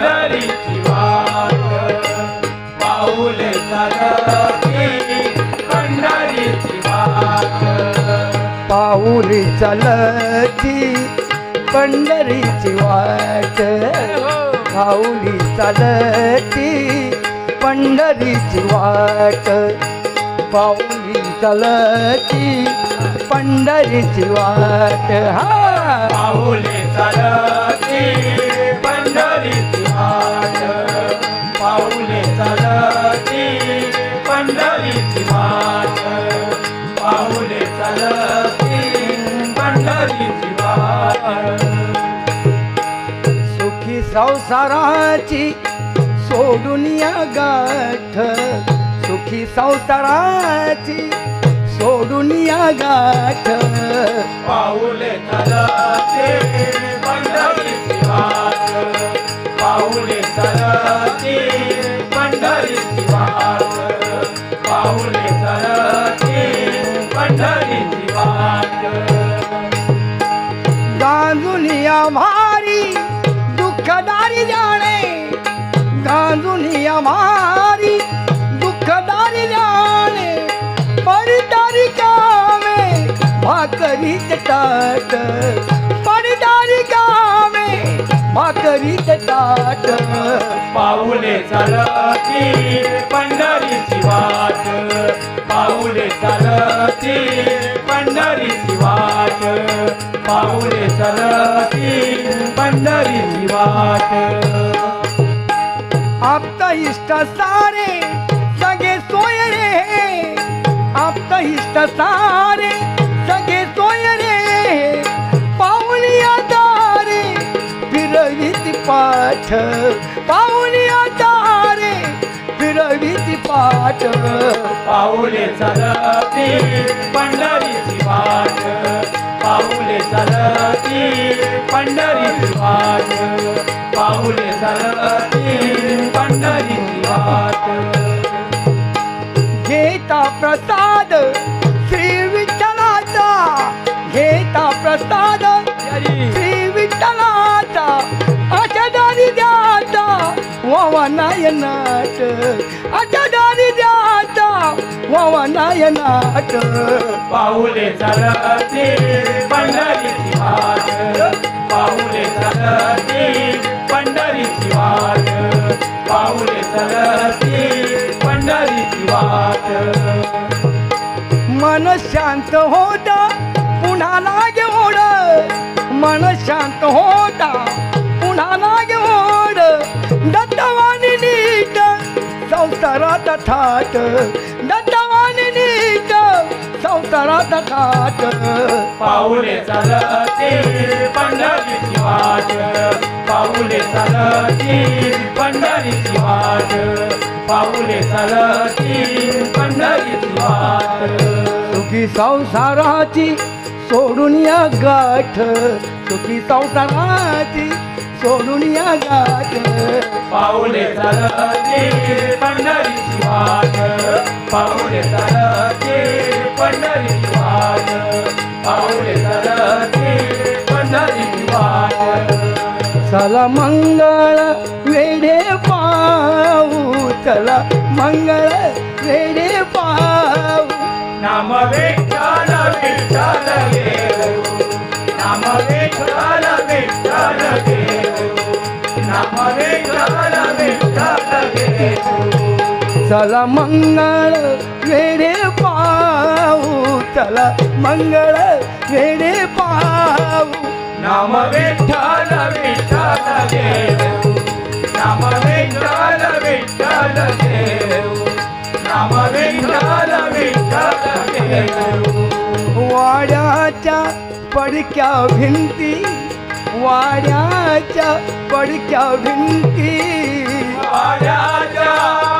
पंढरीची वाट पाऊले चालती पंढरीची वाट पाऊली चालती पंढरीची वाट. पाऊली चालती पंढरीची वाट. पाऊली चालती पंढरीची वाट. हा. पाऊले चालती पंढरीची पाऊले चालती पंढरीची वाट पाऊले चालती पंढरीची वाट सुखी संसाराची सोडून या गाठ. सुखी संसाराची सोडून या गाठ. पाऊले चालते पंढरीची वाट पाऊले चालते पंढरीची वाट पाऊले चालते पंढरीची वाट गांजुनिया भारी दुःखदारी जाणे. गांजुनिया भारी दुःखदारी जाणे. परिदारी कामे भाकरीत ताट भाकरीत ताट पाऊले चालती पंढरीची वाट. पाऊले चालती पंढरीची वाट. पाऊले चालती पंढरीची वाट. आप्त इष्ट सारे सगळे सोय रे. आप्त इष्ट सारे पाठ पाऊली दारे फिरविती पाठ. पाऊले चालती पंढरीची पाठ. पाऊले चालती पंढरीची पाठ. पाऊले चालती वावा नायनाट अशा दारी द्याचा वावा नायनाट. पाऊले चालते पंढरीची वाट. पाऊले चालते पंढरीची वाट. पाऊले चालते पंढरीची वाट. मन शांत होता पुन्हा लागे ओढ. मन शांत होता संसारात थाट दत्तवानी नीट संसारात थाट पाऊले चालते पंढरीची वाट. पाऊले चालते पंढरीची वाट. पाऊले चालते पंढरीची वाट. सुखी संसाराची सोडून या गाठ. सुखी संसाराची सोडून या गाठ. पाऊले चालते वाट पाऊले चालते पंढरी वाट पाऊले चालते पंढरी वाट चला मंगळ वेढे पाऊ चला मंगळ वेढे पाऊ नाम विठ्ठल विठ्ठल देव नाम विठ्ठल विठ्ठल नाम विठ्ठल विठ्ठल चला मंगळ वेडे पाऊ चला मंगळ वेडे पाऊ नाम विठ्ठल विठ्ठल देव. नाम विठ्ठल विठ्ठल देव. नाम विठ्ठल विठ्ठल देव. वाड्याच्या पडक्या भिंती वाड्याच्या पडक्या भिंती. वाड्याच्या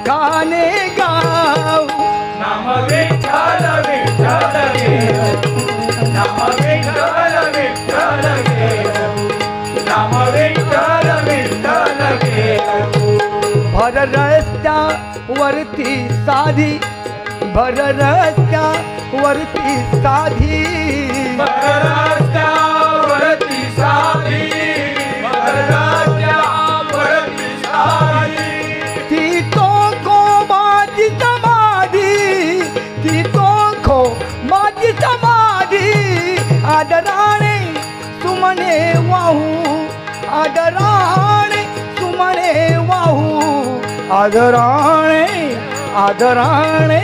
मुखाणे गाव नाम विठ्ठल विठ्ठल गे नाम विठ्ठल विठ्ठल गे नाम विठ्ठल विठ्ठल गे भर रस्त्या वरती साधी भर रस्त्या वरती साधी. भर रस्त्या वाहू आदराने आदराने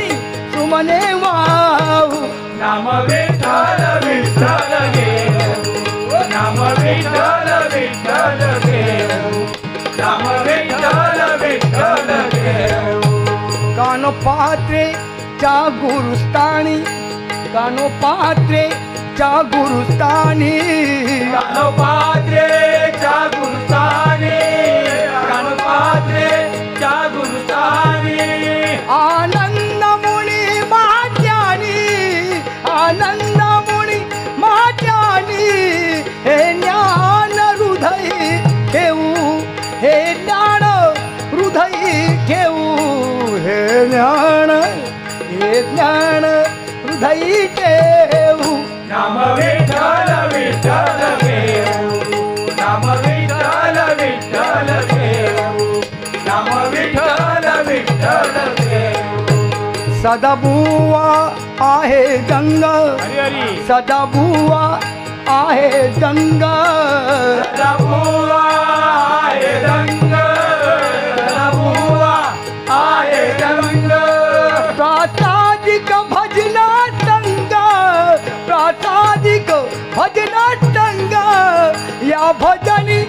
सुमने वाहू. नाम विठ्ठल विठ्ठल घेऊ नाम विठ्ठल विठ्ठल घेऊ नाम विठ्ठल विठ्ठल घेऊ कानो पात्रे च्या गुरुस्थानी कानो पात्रे च्या गुरुस्थानी. कानोपात्रे च्या गुरुस्थानी. ज्ञान हृदय ठेवू. नाम विठ्ठल विठ्ठल घेऊ नाम विठ्ठल विठ्ठल घेऊ नाम विठ्ठल विठ्ठल घेऊ सदाबुवा आहे गंगा सदाबुवा आहे गंगा आहे प्रासादिक भजना या भजनी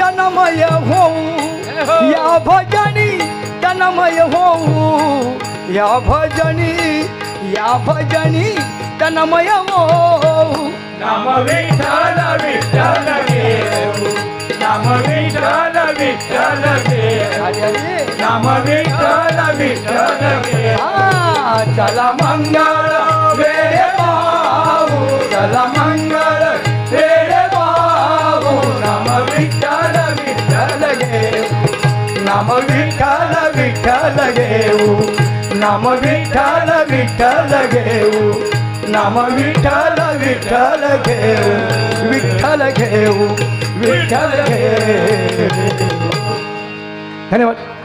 तनमय होऊ या भजनी तनमय होऊ या भजनी या भजनी तनमय होऊ नाम विठ्ठल विठ्ठल नाम विठ्ठल विठ्ठल नाम विठ्ठल विठ्ठल हा चला वेळे पाहू मंगळ वेळे पाहू नाम विठ्ठल विठ्ठल घेऊ नाम विठ्ठल विठ्ठल घेऊ नाम विठ्ठल विठ्ठल घेऊ नाम विठ्ठल विठ्ठल घेऊ विठ्ठल घेऊ विठ्ठल घेऊ धन्यवाद.